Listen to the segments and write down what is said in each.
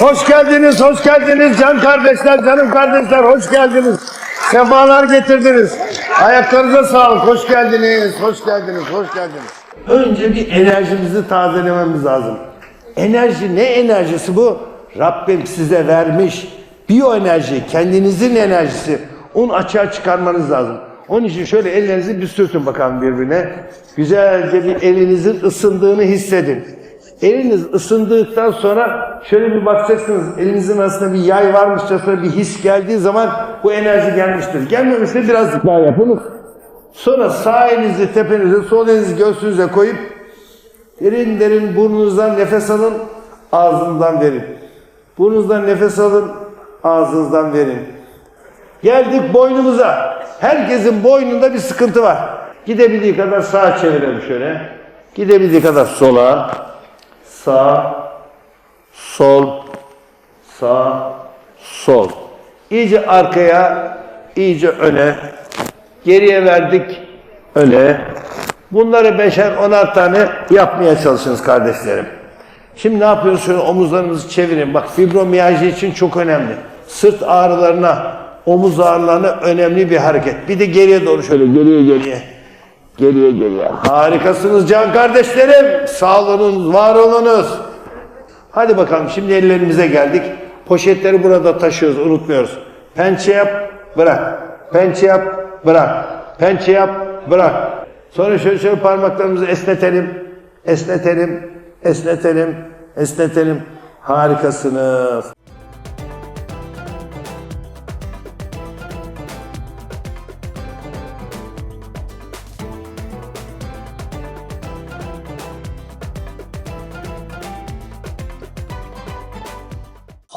Hoş geldiniz, hoş geldiniz can kardeşler, canım kardeşler hoş geldiniz. Sefalar getirdiniz. Ayaklarınıza sağlık. Hoş geldiniz, hoş geldiniz, hoş geldiniz. Önce bir enerjimizi tazelememiz lazım. Enerji ne enerjisi bu? Rabbim size vermiş. Biyoenerji, kendinizin enerjisi. Onu açığa çıkarmanız lazım. Onun için şöyle ellerinizi bir sürtün bakalım birbirine. Güzelce bir elinizin ısındığını hissedin. Eliniz ısındıktan sonra şöyle bir bakacaksınız. Elinizin arasında bir yay varmışçasına bir his geldiği zaman bu enerji gelmiştir. Gelmemişse birazcık daha yapınız. Sonra sağ elinizi tepenize, sol elinizi göğsünüze koyup derin derin burnunuzdan nefes alın, ağzınızdan verin. Burnunuzdan nefes alın, ağzınızdan verin. Geldik boynumuza. Herkesin boynunda bir sıkıntı var. Gidebildiği kadar sağa çevirelim şöyle. Gidebildiği kadar sola. Sağ, sol, sağ, sol. İyice arkaya, iyice öne. Geriye verdik, öne. Bunları beşer, onar tane yapmaya çalışınız kardeşlerim. Şimdi ne yapıyoruz? Şöyle omuzlarımızı çevirin. Bak fibromiyalji için çok önemli. Sırt ağrılarına, omuz ağrılarına önemli bir hareket. Bir de geriye doğru şöyle geriye geriye. Geriye geriye. Harikasınız can kardeşlerim. Sağ olunuz, var olunuz. Hadi bakalım şimdi ellerimize geldik. Poşetleri burada taşıyoruz, unutmuyoruz. Pençe yap, bırak. Pençe yap, bırak. Pençe yap, bırak. Sonra şöyle şöyle parmaklarımızı esnetelim. Esnetelim, esnetelim, esnetelim. Harikasınız.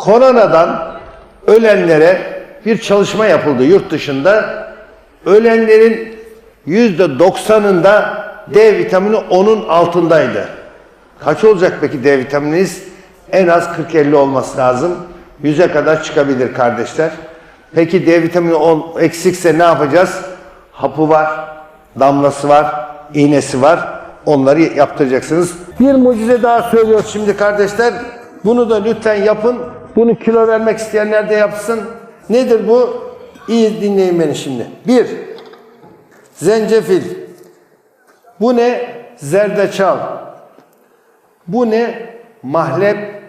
Koronadan ölenlere bir çalışma yapıldı yurt dışında. Ölenlerin yüzde doksanında D vitamini onun altındaydı. Kaç olacak peki D vitamininiz? En az 40-50 olması lazım. 100'e kadar çıkabilir kardeşler. Peki D vitamini 10 eksikse ne yapacağız? Hapı var, damlası var, iğnesi var. Onları yaptıracaksınız. Bir mucize daha söylüyoruz şimdi kardeşler. Bunu da lütfen yapın. Bunu kilo vermek isteyenler de yapsın. Nedir bu? İyi dinleyin beni şimdi. Bir, zencefil. Bu ne? Zerdeçal. Bu ne? Mahlep.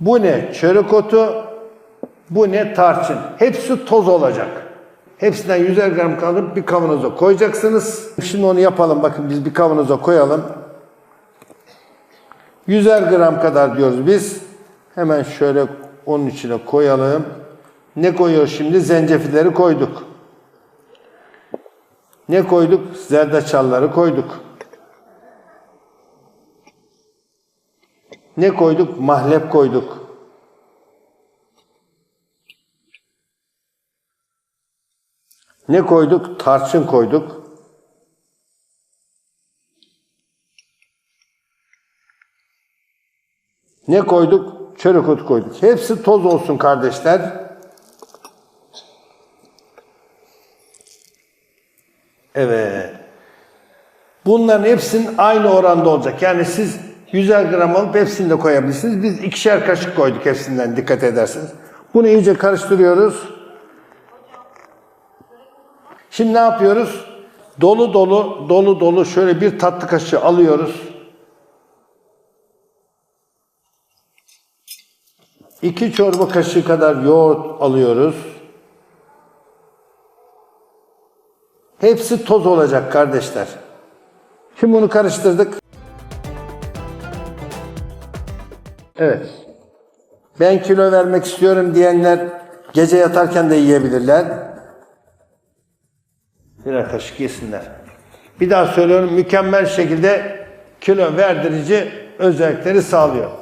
Bu ne? Çörek otu. Bu ne? Tarçın. Hepsi toz olacak. Hepsinden 100'er gram kalıp bir kavanoza koyacaksınız. Şimdi onu yapalım. Bakın biz bir kavanoza koyalım. 100'er gram kadar diyoruz biz. Hemen şöyle onun içine koyalım. Ne koyuyoruz şimdi? Zencefilleri koyduk. Ne koyduk? Zerdeçalları koyduk. Ne koyduk? Mahlep koyduk. Ne koyduk? Tarçın koyduk. Ne koyduk? Çörek otu koyduk. Hepsi toz olsun kardeşler. Evet. Bunların hepsinin aynı oranda olacak. Yani siz 100'er gram alıp hepsini de koyabilirsiniz. Biz ikişer kaşık koyduk hepsinden dikkat edersiniz. Bunu iyice karıştırıyoruz. Şimdi ne yapıyoruz? Dolu dolu, dolu dolu şöyle bir tatlı kaşığı alıyoruz. İki çorba kaşığı kadar yoğurt alıyoruz. Hepsi toz olacak kardeşler. Şimdi bunu karıştırdık. Evet. Ben kilo vermek istiyorum diyenler gece yatarken de yiyebilirler. Birer kaşık yesinler. Bir daha söylüyorum mükemmel şekilde kilo verdirici özellikleri sağlıyor.